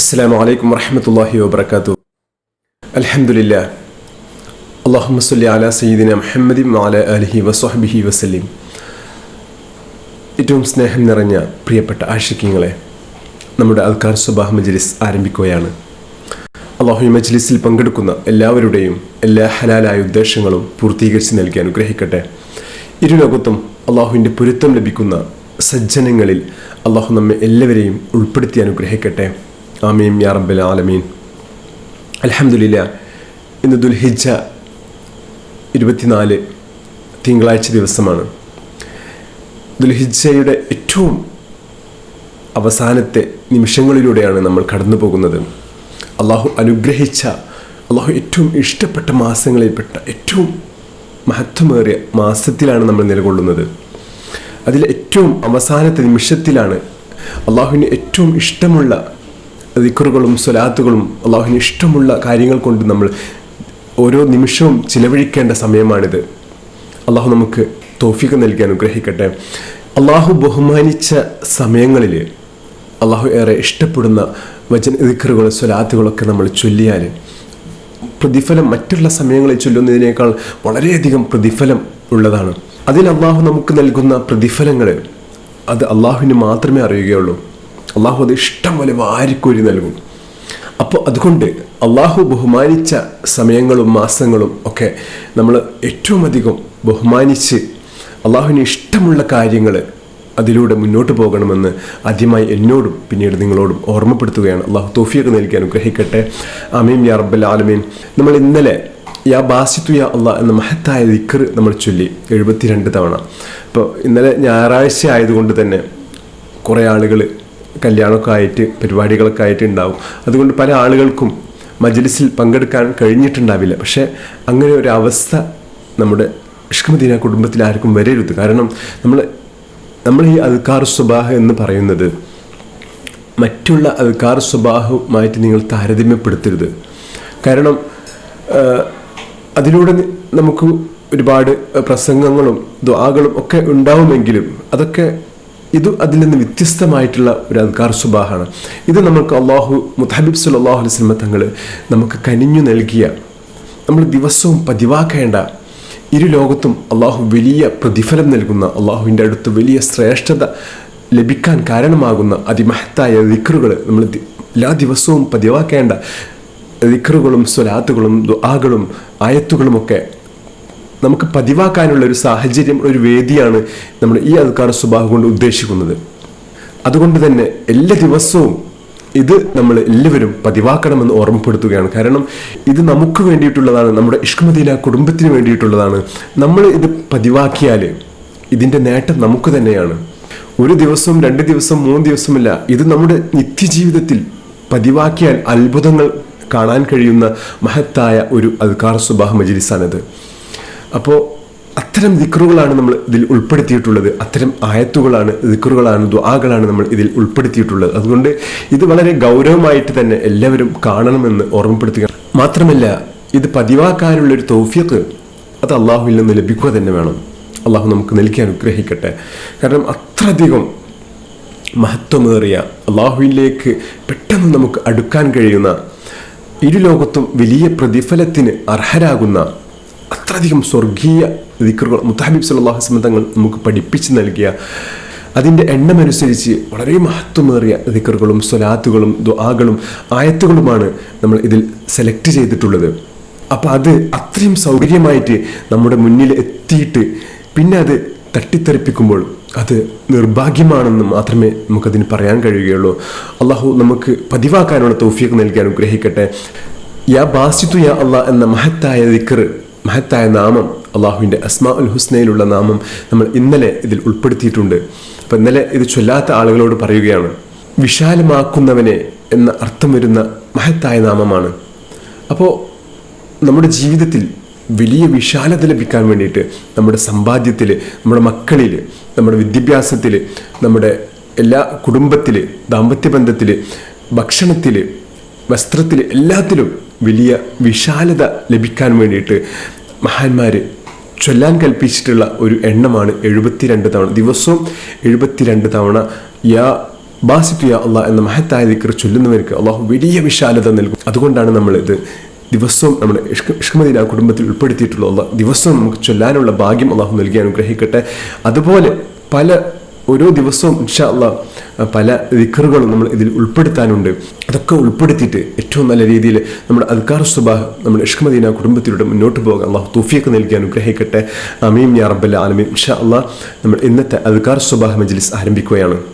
അസ്സാം വലൈക്കും വർഹമത്തല്ലാഹി വാബർക്കാത്തു അലഹമുല്ല അള്ളാഹു സല്ലി അല സയ്യിദിന മുഹമ്മദി അല അലഹി വസ്ഹബിഹി വസ്ലീം ഏറ്റവും സ്നേഹം നിറഞ്ഞ പ്രിയപ്പെട്ട ആഷിക്കങ്ങളെ നമ്മുടെ അൽക്കാർ സുബാഹ് മജ്ലിസ് ആരംഭിക്കുകയാണ്. അള്ളാഹു മജ്ലിസിൽ പങ്കെടുക്കുന്ന എല്ലാവരുടെയും എല്ലാ ഹലാലായ ഉദ്ദേശങ്ങളും പൂർത്തീകരിച്ച് നൽകി അനുഗ്രഹിക്കട്ടെ. ഇരുലോകത്തും അള്ളാഹുവിന്റെ പൊരുത്തം ലഭിക്കുന്ന സജ്ജനങ്ങളിൽ അള്ളാഹു നമ്മെ എല്ലാവരെയും ഉൾപ്പെടുത്തി അനുഗ്രഹിക്കട്ടെ. ആമീൻ യാ റബ്ബൽ ആലമീൻ. അലഹമുല്ല ഇന്ന് ദുൽഹിജ ഇരുപത്തിനാല് തിങ്കളാഴ്ച ദിവസമാണ്. ദുൽഹിജയുടെ ഏറ്റവും അവസാനത്തെ നിമിഷങ്ങളിലൂടെയാണ് നമ്മൾ കടന്നു പോകുന്നത് അള്ളാഹു അനുഗ്രഹിച്ച അള്ളാഹു ഏറ്റവും ഇഷ്ടപ്പെട്ട മാസങ്ങളിൽപ്പെട്ട ഏറ്റവും മഹത്വമേറിയ മാസത്തിലാണ് നമ്മൾ നിലകൊള്ളുന്നത്. അതിലെ ഏറ്റവും അവസാനത്തെ നിമിഷത്തിലാണ് അള്ളാഹുവിന് ഏറ്റവും ഇഷ്ടമുള്ള ദിക്കറുകളും സ്വലാത്തുകളും അള്ളാഹുവിന് ഇഷ്ടമുള്ള കാര്യങ്ങൾ കൊണ്ട് നമ്മൾ ഓരോ നിമിഷവും ചിലവഴിക്കേണ്ട സമയമാണിത്. അള്ളാഹു നമുക്ക് തോഫിക്ക് നൽകി അനുഗ്രഹിക്കട്ടെ. അള്ളാഹു ബഹുമാനിച്ച സമയങ്ങളിൽ അള്ളാഹു ഏറെ ഇഷ്ടപ്പെടുന്ന വചന ദിക്കറുകൾ സ്വലാത്തുകളൊക്കെ നമ്മൾ ചൊല്ലിയാൽ പ്രതിഫലം മറ്റുള്ള സമയങ്ങളിൽ ചൊല്ലുന്നതിനേക്കാൾ വളരെയധികം പ്രതിഫലം ഉള്ളതാണ്. അതിൽ അള്ളാഹു നമുക്ക് നൽകുന്ന പ്രതിഫലങ്ങൾ അത് അള്ളാഹുവിന് മാത്രമേ അറിയുകയുള്ളൂ. അള്ളാഹു അത് ഇഷ്ടം പോലെ വാരിക്കോരി നൽകും. അപ്പോൾ അതുകൊണ്ട് അള്ളാഹു ബഹുമാനിച്ച സമയങ്ങളും മാസങ്ങളും ഒക്കെ നമ്മൾ ഏറ്റവും അധികം ബഹുമാനിച്ച് അള്ളാഹുവിന് ഇഷ്ടമുള്ള കാര്യങ്ങൾ അതിലൂടെ മുന്നോട്ട് പോകണമെന്ന് ആദ്യമായി എന്നോടും പിന്നീട് നിങ്ങളോടും ഓർമ്മപ്പെടുത്തുകയാണ്. അള്ളാഹു തോഫിയൊക്കെ നൽകി അനുഗ്രഹിക്കട്ടെ. അമീം യാ റബ്ബൽ ആലമീൻ. നമ്മൾ ഇന്നലെ യാ ബാസിത്തു യാ അള്ളാഹ് എന്ന മഹത്തായ ദിക്കർ നമ്മൾ ചൊല്ലി എഴുപത്തിരണ്ട് തവണ. അപ്പോൾ ഇന്നലെ ഞായറാഴ്ച ആയതുകൊണ്ട് തന്നെ കുറേ ആളുകൾ കല്യാണമൊക്കെ ആയിട്ട് പരിപാടികളൊക്കെ ആയിട്ട് ഉണ്ടാവും. അതുകൊണ്ട് പല ആളുകൾക്കും മജ്ലിസിൽ പങ്കെടുക്കാൻ കഴിഞ്ഞിട്ടുണ്ടാവില്ല. പക്ഷേ അങ്ങനെ ഒരു അവസ്ഥ നമ്മുടെ ഇഷ്കമദീന കുടുംബത്തിൽ ആർക്കും വരരുത്. കാരണം നമ്മൾ നമ്മൾ ഈ അൽക്കാർ സ്വഭാഹ എന്ന് പറയുന്നത് മറ്റുള്ള അൽക്കാർ സ്വഭാവമായിട്ട് നിങ്ങൾ താരതമ്യപ്പെടുത്തരുത്. കാരണം അതിലൂടെ നമുക്ക് ഒരുപാട് പ്രസംഗങ്ങളും ദ്വാകളും ഒക്കെ ഉണ്ടാവുമെങ്കിലും അതൊക്കെ ഇത് അതിൽ നിന്ന് വ്യത്യസ്തമായിട്ടുള്ള ഒരു അൽക്കാർ സുബാഹാണ്. ഇത് നമുക്ക് അള്ളാഹു മുത്തഹബിബ് സുല്ലാഹു അലൈസ്മ തങ്ങൾ നമുക്ക് കനിഞ്ഞു നൽകിയ നമ്മൾ ദിവസവും പതിവാക്കേണ്ട ഇരു ലോകത്തും അള്ളാഹു വലിയ പ്രതിഫലം നൽകുന്ന അള്ളാഹുവിന്റെ അടുത്ത് വലിയ ശ്രേഷ്ഠത ലഭിക്കാൻ കാരണമാകുന്ന അതിമഹത്തായ ദിക്കറുകൾ നമ്മൾ എല്ലാ ദിവസവും പതിവാക്കേണ്ട ദിക്കറുകളും സ്വലാത്തുകളും ദുആകളും ആയത്തുകളുമൊക്കെ നമുക്ക് പതിവാക്കാനുള്ള ഒരു സാഹചര്യം ഒരു വേദിയാണ് നമ്മൾ ഈ അൽക്കാർ സ്വഭാവം കൊണ്ട് ഉദ്ദേശിക്കുന്നത്. അതുകൊണ്ട് തന്നെ എല്ലാ ദിവസവും ഇത് നമ്മൾ എല്ലാവരും പതിവാക്കണമെന്ന് ഓർമ്മപ്പെടുത്തുകയാണ്. കാരണം ഇത് നമുക്ക് വേണ്ടിയിട്ടുള്ളതാണ് നമ്മുടെ ഇഷ്കമതിയില കുടുംബത്തിന് വേണ്ടിയിട്ടുള്ളതാണ്. നമ്മൾ ഇത് പതിവാക്കിയാൽ ഇതിന്റെ നേട്ടം നമുക്ക് തന്നെയാണ്. ഒരു ദിവസം രണ്ട് ദിവസം മൂന്ന് ദിവസമില്ല ഇത് നമ്മുടെ നിത്യജീവിതത്തിൽ പതിവാക്കിയാൽ അത്ഭുതങ്ങൾ കാണാൻ കഴിയുന്ന മഹത്തായ ഒരു അൽക്കാർ സുബാഹ് മജിലിസാണിത്. അപ്പോൾ അത്തരം ദിക്റുകളാണ് നമ്മൾ ഇതിൽ ഉൾപ്പെടുത്തിയിട്ടുള്ളത്. അത്തരം ആയത്തുകളാണ് ദിക്റുകളാണ് ദ്വാകളാണ് നമ്മൾ ഇതിൽ ഉൾപ്പെടുത്തിയിട്ടുള്ളത്. അതുകൊണ്ട് ഇത് വളരെ ഗൗരവമായിട്ട് തന്നെ എല്ലാവരും കാണണമെന്ന് ഓർമ്മപ്പെടുത്തുക. മാത്രമല്ല ഇത് പതിവാക്കാനുള്ള ഒരു തൗഫിയക്ക് അത് അള്ളാഹുവിൽ നിന്ന് ലഭിക്കുക തന്നെ വേണം. അള്ളാഹു നമുക്ക് നൽകി അനുഗ്രഹിക്കട്ടെ. കാരണം അത്രയധികം മഹത്വമേറിയ അള്ളാഹുവിലേക്ക് പെട്ടെന്ന് നമുക്ക് അടുക്കാൻ കഴിയുന്ന ഇരു ലോകത്തും വലിയ പ്രതിഫലത്തിന് അർഹരാകുന്ന അത്രയധികം സ്വർഗീയ ദിക്കറുകൾ മുത്താഹബിബ് സല്ലാഹു വസ്ലം തങ്ങൾ നമുക്ക് പഠിപ്പിച്ച് നൽകിയ അതിന്റെ എണ്ണമനുസരിച്ച് വളരെ മഹത്വമേറിയ ദിക്കറുകളും സ്വലാത്തുകളും ദ്വാകളും ആയത്തുകളുമാണ് നമ്മൾ ഇതിൽ സെലക്ട് ചെയ്തിട്ടുള്ളത്. അപ്പോൾ അത് അത്രയും സൗകര്യമായിട്ട് നമ്മുടെ മുന്നിൽ എത്തിയിട്ട് പിന്നെ അത് തട്ടിത്തെറിപ്പിക്കുമ്പോൾ അത് നിർഭാഗ്യമാണെന്ന് മാത്രമേ നമുക്കതിന് പറയാൻ കഴിയുകയുള്ളൂ. അള്ളാഹു നമുക്ക് പതിവാക്കാനുള്ള തൗഫീഖ് നൽകി അനുഗ്രഹിക്കട്ടെ. യാ ബാസിത്തു യാ അള്ളാഹ് എന്ന മഹത്തായ ദിക്കർ മഹത്തായ നാമം അള്ളാഹുവിന്റെ അസ്മാ ഉൽ ഹുസ്നയിലുള്ള നാമം നമ്മൾ ഇന്നലെ ഇതിൽ ഉൾപ്പെടുത്തിയിട്ടുണ്ട്. അപ്പം ഇന്നലെ ഇത് ചൊല്ലാത്ത ആളുകളോട് പറയുകയാണ് വിശാലമാക്കുന്നവനെ എന്ന അർത്ഥം വരുന്ന മഹത്തായ നാമമാണ്. അപ്പോൾ നമ്മുടെ ജീവിതത്തിൽ വലിയ വിശാലത ലഭിക്കാൻ വേണ്ടിയിട്ട് നമ്മുടെ സമ്പാദ്യത്തിൽ നമ്മുടെ മക്കളിൽ നമ്മുടെ വിദ്യാഭ്യാസത്തിൽ നമ്മുടെ എല്ലാ കുടുംബത്തിൽ ദാമ്പത്യ ബന്ധത്തിൽ ഭക്ഷണത്തിൽ വസ്ത്രത്തിൽ എല്ലാത്തിലും വലിയ വിശാലത ലഭിക്കാൻ വേണ്ടിയിട്ട് മഹാന്മാർ ചൊല്ലാൻ കൽപ്പിച്ചിട്ടുള്ള ഒരു എണ്ണമാണ് എഴുപത്തിരണ്ട് തവണ. ദിവസവും എഴുപത്തിരണ്ട് തവണ യാ ബാസിത്തു യാ അള്ളാഹ് എന്ന മഹത്തായ ദിക്കർ ചൊല്ലുന്നവർക്ക് അള്ളാഹു വലിയ വിശാലത നൽകും. അതുകൊണ്ടാണ് നമ്മൾ ഇത് ദിവസവും നമ്മുടെ ഇഷ്കമദീന കുടുംബത്തിൽ ഉൾപ്പെടുത്തിയിട്ടുള്ള ദിവസവും നമുക്ക് ചൊല്ലാനുള്ള ഭാഗ്യം അള്ളാഹു നൽകി അനുഗ്രഹിക്കട്ടെ. അതുപോലെ പല ഓരോ ദിവസവും ഇൻഷാ പല ദിക്കറുകളും നമ്മൾ ഇതിൽ ഉൾപ്പെടുത്താനുണ്ട്. അതൊക്കെ ഉൾപ്പെടുത്തിയിട്ട് ഏറ്റവും നല്ല രീതിയിൽ നമ്മുടെ അൽക്കാർ സുബാഹ് നമ്മുടെ ഇഷ്കമദീന കുടുംബത്തിലൂടെ മുന്നോട്ട് പോകാൻ അള്ളാഹു തൂഫിയൊക്കെ നൽകി അനുഗ്രഹിക്കട്ടെ. അമീം യാ റബ്ബല്ല ആലമീൻ. ഇൻഷാ അള്ളാഹ് നമ്മൾ ഇന്നത്തെ അൽക്കാർ സുബാഹ് മജ്ലിസ് ആരംഭിക്കുകയാണ്.